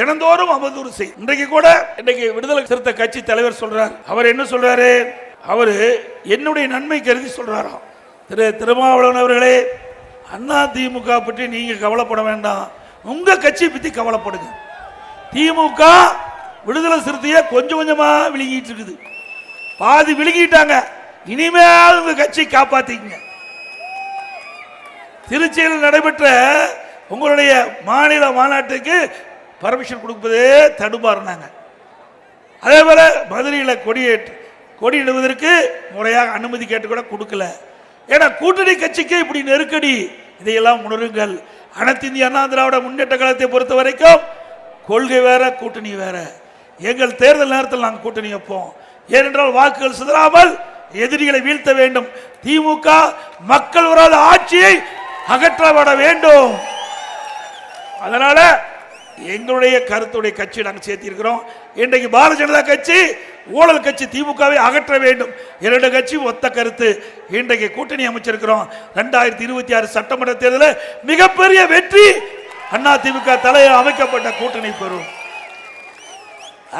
தினந்தோறும் அவதூறு செய். இன்றைக்கு கூட இன்னைக்கு விடுதலை சிறுத்தை கட்சி தலைவர் சொல்றார். அவர் என்ன சொல்றாரு? அவரு என்னுடைய நன்மை கருதி சொல்றாராம். திரு திருமாவளவன் அவர்களே அண்ணா திமுக பற்றி நீங்க கவலைப்பட வேண்டாம். உங்க கட்சி பத்தி கவலைப்படுங்க. திமுக விடுதலை சிறுத்தையை கொஞ்சம் கொஞ்சமா விழுங்கிட்டு இருக்குது. பாதி விழுங்கிட்டாங்க. இனிமேல் உங்க கட்சி காப்பாத்திக்கங்க. திருச்சியில் நடைபெற்ற உங்களுடைய மாநில மாநாட்டுக்கு பர்மிஷன் கொடுப்பதே தடுமாறினாங்க அதே போல மதுரையில் கொடியேற்று கொடியிடுவதற்கு முறையாக அனுமதி கேட்டு கூட கொடுக்கல. ஏன்னா கூட்டணி கட்சிக்கு இப்படி நெருக்கடி இதையெல்லாம் உணருங்கள். அனைத்து இந்திய அண்ணா திராவிட முன்னேற்ற காலத்தை பொறுத்த வரைக்கும் கொள்கை வேற கூட்டணி வேற. எங்கள் தேர்தல் நேரத்தில் நாங்கள் கூட்டணி வைப்போம். ஏனென்றால் வாக்குகள் சிதறாமல் எதிரிகளை வீழ்த்த வேண்டும். திமுக மக்கள் வராத ஆட்சியை அகற்றப்பட வேண்டும். அதனால எங்களுடைய கருத்துடைய கட்சி நாங்கள் சேர்த்திருக்கிறோம். இன்றைக்கு பாரதிய ஜனதா கட்சி ஊழல் கட்சி திமுகவை அகற்ற வேண்டும். இரண்டு கட்சி ஒத்த கருத்து. இன்றைக்கு கூட்டணி அமைச்சிருக்கிறோம். ரெண்டாயிரத்தி இருபத்தி ஆறு சட்டமன்ற தேர்தலில் மிகப்பெரிய வெற்றி அண்ணா திமுக தலையில் அமைக்கப்பட்ட கூட்டணி பெறும்.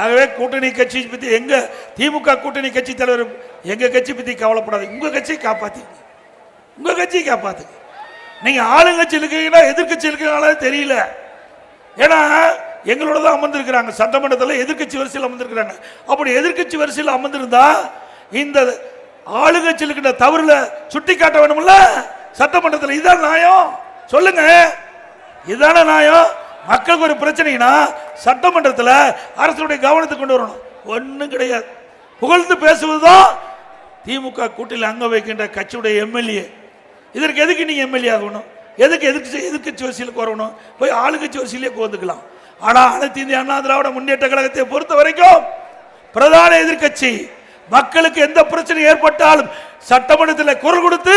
ஆகவே கூட்டணி கட்சி பற்றி எங்க திமுக கூட்டணி கட்சி தலைவர் எங்க கட்சி பத்தி கவலைப்படாது உங்க கட்சியை காப்பாத்திங்க உங்க கட்சியை காப்பாத்துங்க நீங்க ஆளுங்கட்சி இருக்கீங்கன்னா எதிர்கட்சி இருக்கீங்களா தெரியல. ஏன்னா எங்களோட தான் அமர்ந்திருக்கிறாங்க. சட்டமன்றத்தில் எதிர்க்கட்சி வரிசையில் அமர்ந்திருக்கிறாங்க. அப்படி எதிர்க்கட்சி வரிசையில் அமர்ந்திருந்தா இந்த ஆளுங்கட்சியில் இருக்கின்ற தவறுல சுட்டி காட்ட வேணும்ல? சட்டமன்றத்தில் இதான் நியாயம். சொல்லுங்க. இதான நியாயம். மக்களுக்கு ஒரு பிரச்சனைனா சட்டமன்றத்தில் அரசுடைய கவனத்தை கொண்டு வரணும். ஒன்றும் கிடையாது. புகழ்ந்து பேசுவதுதான் திமுக கூட்டில் அங்க வைக்கின்ற கட்சியுடைய எம்எல்ஏ. இதற்கு எதுக்கு நீங்க எம்எல்ஏ ஆகணும்? எதுக்கு எதுக்கு எதிர்க்கட்சி வரிசையில் வரணும் போய் ஆளுங்கட்சி வரிசையிலே கோந்துக்கலாம் ஆனா அனைத்து இந்திய அண்ணா திராவிட முன்னேற்ற கழகத்தை பொறுத்த வரைக்கும் பிரதான எதிர்க்கட்சி மக்களுக்கு எந்த பிரச்சனை ஏற்பட்டாலும் சட்டமன்றத்தில் குரல் கொடுத்து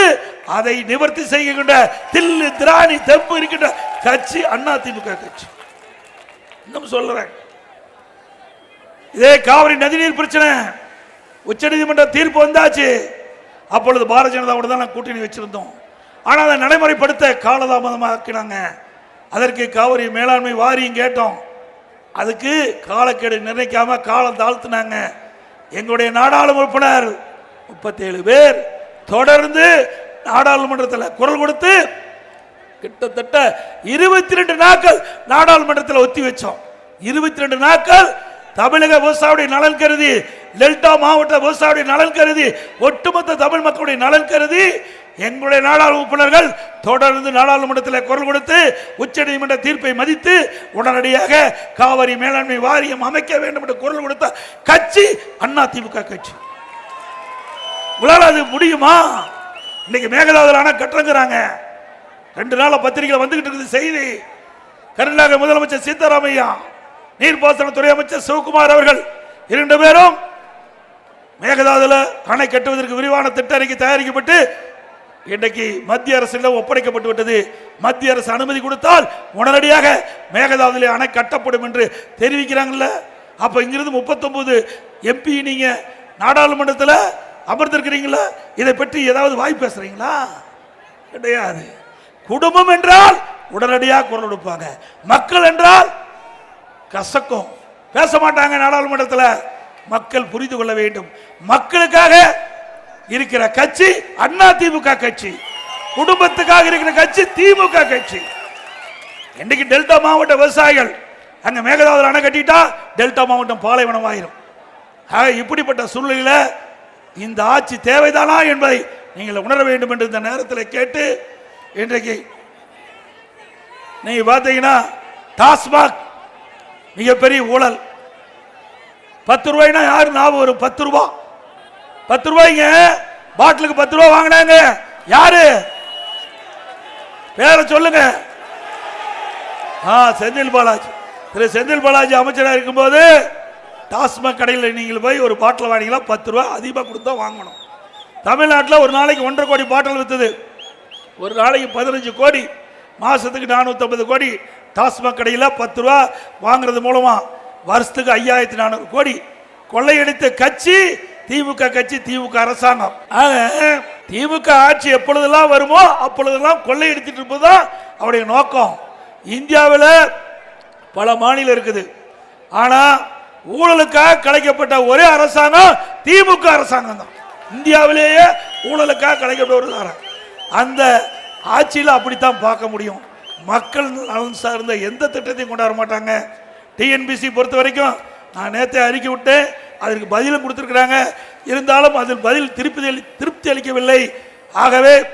அதை நிவர்த்தி செய்கின்ற தில்லு திராணி தெம்பு இருக்கின்ற கட்சி அண்ணா திமுக கட்சி. இன்னும் சொல்றேன். இதே காவிரி நதிநீர் பிரச்சனை உச்சநீதிமன்ற தீர்ப்பு வந்தாச்சு. அப்பொழுது பாரதிய ஜனதாவோட தான் கூட்டணி வச்சிருந்தோம். ஆனால் அதை நடைமுறைப்படுத்த காலதாமதமாக்கினாங்க. அதற்கு காவிரி மேலாண்மை வாரியம் கேட்டோம். அதுக்கு காலக்கெடு நிர்ணயிக்காம காலம் தாழ்த்தினாங்க. எங்களுடைய நாடாளுமன்ற உறுப்பினர் முப்பத்தேழு பேர் தொடர்ந்து நாடாளுமன்றத்தில் குரல் கொடுத்து கிட்டத்தட்ட இருபத்தி ரெண்டு நாட்கள் நாடாளுமன்றத்தில் ஒத்தி வச்சோம். இருபத்தி ரெண்டு நாட்கள் தமிழக விவசாயியுடைய நலன் கருதி டெல்டா மாவட்ட விவசாயியுடைய நலன் கருதி ஒட்டுமொத்த தமிழ் மக்களுடைய நலன் கருதி எங்களுடைய நாடாளு உறுப்பினர்கள் தொடர்ந்து நாடாளுமன்றத்தில் குரல் கொடுத்து உச்சநீதிமன்ற தீர்ப்பை மதித்து உடனடியாக காவிரி மேலாண்மை வாரியம் அமைக்க வேண்டும் என்று குரல் கொடுத்த கட்சி அண்ணா திமுக கட்சி. உங்களால் அது முடியுமா? இன்னைக்கு மேகதாதுல அணை கட்டுறங்கிறாங்க. ரெண்டு நாளாக பத்திரிகையில் வந்துகிட்டு இருக்குது செய்தி. கர்நாடக முதலமைச்சர் சீதாராமையா நீர்ப்பாசனத்துறை அமைச்சர் சிவகுமார் அவர்கள் இரண்டு பேரும் மேகதாதுல அணை கட்டுவதற்கு விரிவான திட்ட அறிக்கை தயாரிக்கப்பட்டு இன்றைக்கு மத்திய அரசிடம் ஒப்படைக்கப்பட்டு விட்டது. மத்திய அரசு அனுமதி கொடுத்தால் உடனடியாக மேகதாதுல அணை கட்டப்படும் என்று தெரிவிக்கிறாங்கல்ல. அப்ப இங்கிருந்து முப்பத்தொன்பது எம்பி நீங்க நாடாளுமன்றத்தில் அமர்ந்திருக்கிறீங்களா? இதை பற்றி ஏதாவது வாய் பேசுறீங்களா? கிடையாது. குடும்பம் என்றால் உடனடியாக குரல் கொடுப்பாங்க. மக்கள் என்றால் கசக்கும். பேச மாட்டாங்க நாடாளுமன்றத்தில். மக்கள் புரிந்து கொள்ள வேண்டும். மக்களுக்காக இருக்கிற கட்சி அண்ணா திமுக கட்சி. குடும்பத்துக்காக இருக்கிற கட்சி திமுக கட்சி. இன்னைக்கு டெல்டா மாவட்ட விவசாயிகள் அங்க மேகதாதுல அணை கட்டிட்டா டெல்டா மாவட்டம் பாலைவனம் ஆயிரும். ஆக இப்படிப்பட்ட சூழ்நிலையில இந்த ஆட்சி தேவைதானா என்பதை நீங்கள் உணர வேண்டும் என்று இந்த நேரத்தில் கேட்டு இன்றைக்கு நீங்க பார்த்தீங்கன்னா டாஸ்மாக் மிகப்பெரிய ஊழல். பத்து ரூபாய்னா யாரு ஞாபகம் வரும்? பத்து ரூபா. பத்து ரூபாய்ங்க. பாட்டிலுக்கு பத்து ரூபா வாங்கினாங்க. யாரு? பேரை சொல்லுங்க. ஆ செந்தில் பாலாஜி. திரு செந்தில் பாலாஜி அமைச்சராக இருக்கும்போது டாஸ்மாக் கடையில் நீங்கள் போய் ஒரு பாட்டில் வாங்கினா பத்து ரூபா அதிகமாக கொடுத்தா வாங்கணும். தமிழ்நாட்டில் ஒரு நாளைக்கு ஒன்றரை கோடி பாட்டில் விற்றுது ஒரு நாளைக்கு பதினஞ்சு கோடி மாதத்துக்கு நானூற்றம்பது கோடி டாஸ்மாக் கடையில் பத்து ரூபா வாங்குறது மூலமாக வருஷத்துக்கு ஐயாயிரத்தி நானூறு கோடி. கொள்ளையடித்த கட்சி திமுக கட்சி திமுக அரசாங்கம். திமுக ஆட்சி எப்பொழுதெல்லாம் வருமோ அப்பொழுதெல்லாம் கொள்ளையடித்துட்டு இருப்பதுதான் அவருடைய நோக்கம். இந்தியாவில் பல மாநிலம் இருக்குது. ஆனா ஊழலுக்காக கலைக்கப்பட்ட ஒரே அரசாங்கம் திமுக அரசாங்கம் தான். இந்தியாவிலேயே ஊழலுக்காக கலைக்கப்பட்ட ஒரு. அந்த ஆட்சியில் அப்படித்தான் பார்க்க முடியும். மக்கள் நலன் சார்ந்த எந்த திட்டத்தையும் கொண்டாட மாட்டாங்க. டிஎன்பிசி பொறுத்த வரைக்கும் நான் நேற்றே அறிக்கை விட்டேன். அதற்கு பதிலும் கொடுத்துருக்குறாங்க. இருந்தாலும் அதில் பதில் திருப்தி அளி- திருப்தி அளிக்கவில்லை. ஆகவே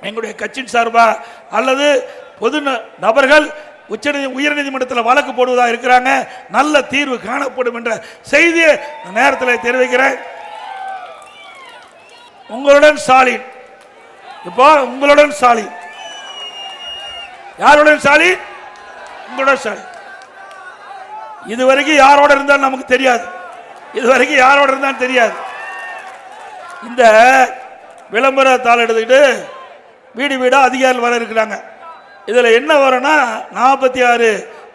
எங்களுடைய கட்சியின் சார்பாக அல்லது பொது ந- நபர்கள் உச்சநீதி உயர்நீதிமன்றத்தில் வழக்கு போடுவதாக இருக்கிறாங்க. நல்ல தீர்வு காணப்படும் என்ற செய்தியை நேரத்தில் தெரிவிக்கிறேன். உங்களுடன் ஸ்டாலின். இப்போ உங்களுடன் ஸ்டாலின். யாருடன் ஸ்டாலின்? உங்களுடன் ஸ்டாலின். இதுவரைக்கும் யாரோட இருந்தாலும் நமக்கு தெரியாது. இதுவரைக்கும் யாரோட இருந்தான்னு தெரியாது. இந்த விளம்பர தாள் எடுத்துக்கிட்டு வீடு வீடாக அதிகாரிகள் வர இருக்கிறாங்க. இதில் என்ன வரும்னா நாற்பத்தி ஆறு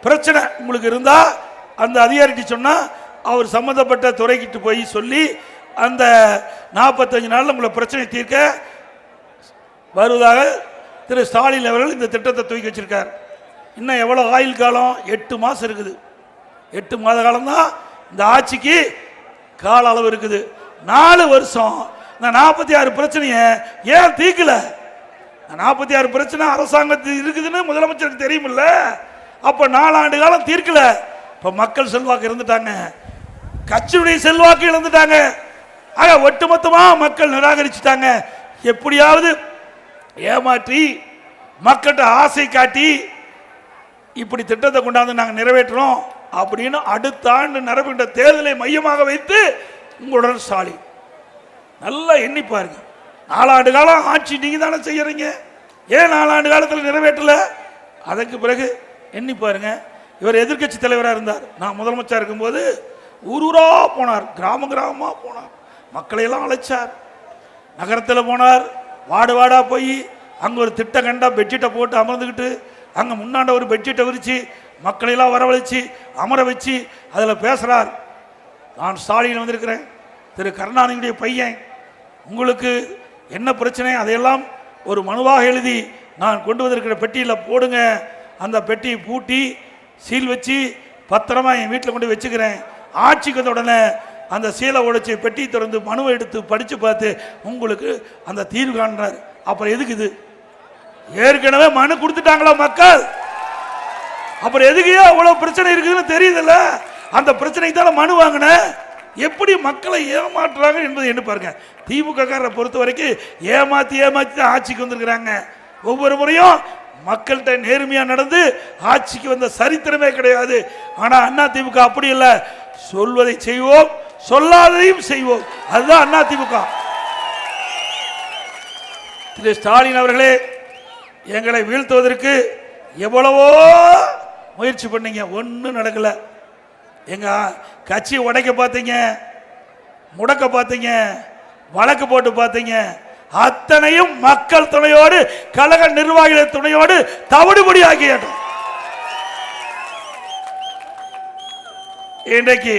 பிரச்சனை உங்களுக்கு இருந்தால் அந்த அதிகாரிட்டு சொன்னால் அவர் சம்மந்தப்பட்ட துறைக்கிட்டு போய் சொல்லி அந்த நாற்பத்தஞ்சு நாளில் உங்களை பிரச்சனை தீர்க்க வருவதாக திரு ஸ்டாலின் அவர்கள் இந்த திட்டத்தை தூக்கி வச்சிருக்கார். இன்னும் எவ்வளோ ஆயுள் காலம்? எட்டு மாதம் இருக்குது. எட்டு மாத காலம்தான் இந்த ஆட்சிக்கு கால அளவு இருக்குது. நாலு வருஷம். இந்த நாற்பத்தி ஆறு பிரச்சனையை ஏன் தீக்கல? நாற்பத்தி ஆறு பிரச்சனை அரசாங்கத்தில் இருக்குதுன்னு முதலமைச்சருக்கு தெரியுமில்ல. அப்போ நாலாண்டு காலம் தீர்க்கல. இப்போ மக்கள் செல்வாக்கு இருந்துட்டாங்க கட்சியுடைய செல்வாக்கு இழந்துட்டாங்க. ஆக ஒட்டுமொத்தமாக மக்கள் நிராகரிச்சுட்டாங்க. எப்படியாவது ஏமாற்றி மக்கள்கிட்ட ஆசை காட்டி இப்படி திட்டத்தை கொண்டாந்து நாங்கள் நிறைவேற்றுறோம். அப்படின்னு அடுத்த ஆண்டு நடைபெற்ற தேர்தலை மையமாக வைத்து உங்களுடன் ஸ்டாலின் நல்லா எண்ணி பாருங்க. நாலாண்டு காலம் ஆட்சி நீங்க தானே செய்யறீங்க. ஏன் நாலாண்டு காலத்தில் நிறைவேற்றல? அதற்கு பிறகு எண்ணி பாருங்க. இவர் எதிர்க்கட்சி தலைவராக இருந்தார். நான் முதலமைச்சர் இருக்கும்போது ஊர் ஊரா போனார். கிராம கிராமமாக போனார். மக்களையெல்லாம் அழைச்சார். நகரத்தில் போனார். வாடு வாடாக போய் அங்கே ஒரு திட்டம் கண்டா பெட்ஷீட்டை போட்டு அமர்ந்துக்கிட்டு அங்கே முன்னாண்ட ஒரு பெட்ஷீட்டை விரித்து மக்களையெல்லாம் வரவழைச்சு அமர வச்சு அதில் பேசுகிறார் நான் ஸ்டாலின் வந்திருக்கிறேன். திரு கருணாநிதியுடைய பையன். உங்களுக்கு என்ன பிரச்சனை? அதையெல்லாம் ஒரு மனுவாக எழுதி நான் கொண்டு வந்திருக்கிற பெட்டியில் போடுங்க. அந்த பெட்டியை பூட்டி சீல் வச்சு பத்திரமா என் வீட்டில் கொண்டு வச்சுக்கிறேன். ஆட்சிக்கு வந்த உடனே அந்த சீலை உடைச்சி பெட்டி திறந்து மனுவை எடுத்து படித்து பார்த்து உங்களுக்கு அந்த தீர்வு காண்றார். அப்புறம் எதுக்கு இது? ஏற்கனவே மனு கொடுத்துட்டாங்களா மக்கள்? அப்புறம் எதுக்கையோ அவ்வளோ பிரச்சனை இருக்குதுன்னு தெரியுதுல்ல? அந்த பிரச்சனைக்கு தானே மனு வாங்கினேன் எப்படி மக்களை ஏமாற்றுறாங்க என்பதை என்ன பாருங்க. திமுககாரரை பொறுத்த வரைக்கும் ஏமாற்றி ஏமாற்றி தான் ஆட்சிக்கு வந்திருக்கிறாங்க. ஒவ்வொரு முறையும் மக்கள்கிட்ட நேர்மையாக நடந்து ஆட்சிக்கு வந்த சரித்திரமே கிடையாது. ஆனால் அண்ணா திமுக அப்படி இல்லை. சொல்வதை செய்வோம் சொல்லாததையும் செய்வோம். அதுதான் அண்ணா திமுக. திரு ஸ்டாலின் அவர்களே எங்களை வீழ்த்துவதற்கு எவ்வளவோ முயற்சி பண்ணீங்க ஒன்றும் நடக்கல. எங்க கட்சி உடைக்க பார்த்தீங்க முடக்க பார்த்தீங்க வழக்கு போட்டு பார்த்தீங்க. அத்தனையும் மக்கள் துணையோடு கழக நிர்வாகிகள் துணையோடு தவிடுபடி ஆகிய இன்றைக்கு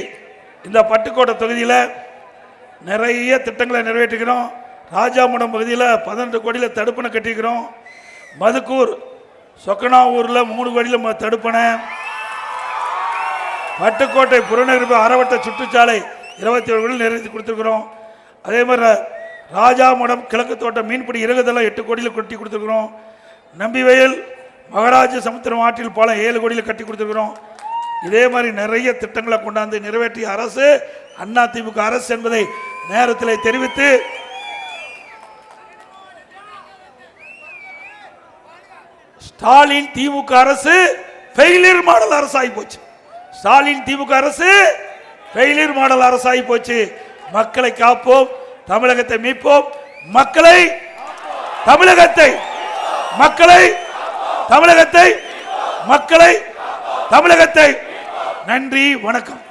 இந்த பட்டுக்கோட்டை தொகுதியில் நிறைய திட்டங்களை நிறைவேற்றுகிறோம் ராஜாமடம் பகுதியில் பதினெட்டு கோடியில் தடுப்பணை கட்டிக்கிறோம் மதுக்கூர் சொக்கனாவூரில் மூணு வழியில் தடுப்பணை பட்டுக்கோட்டை புறநகர் அறவட்ட சுற்றுச்சாலை இருபத்தி ஏழு கோடியில் நிறைவேற்றி கொடுத்துருக்குறோம். அதே மாதிரி ராஜாமடம் கிழக்கு தோட்டம் மீன்பிடி இறகுதெல்லாம் எட்டு கோடியில் கட்டி கொடுத்துருக்குறோம். நம்பிவயல் மகாராஜ சமுத்திரம் ஆற்றில் பாலம் ஏழு கோடியில் கட்டி கொடுத்துருக்குறோம். இதே மாதிரி நிறைய திட்டங்களை கொண்டாந்து நிறைவேற்றிய அரசு அண்ணா அரசு என்பதை நேரத்தில் தெரிவித்து ஸ்டாலின் திமுக அரசு ஃபெயிலியர் மாடல் அரசாகி போச்சு. ஸ்டாலின் திமுக அரசு ஃபெயிலியர் மாடல் அரசாகி போச்சு. மக்களை காப்போம் தமிழகத்தை மீட்போம் மக்களை தமிழகத்தை மக்களை தமிழகத்தை மக்களை தமிழகத்தை. நன்றி வணக்கம்.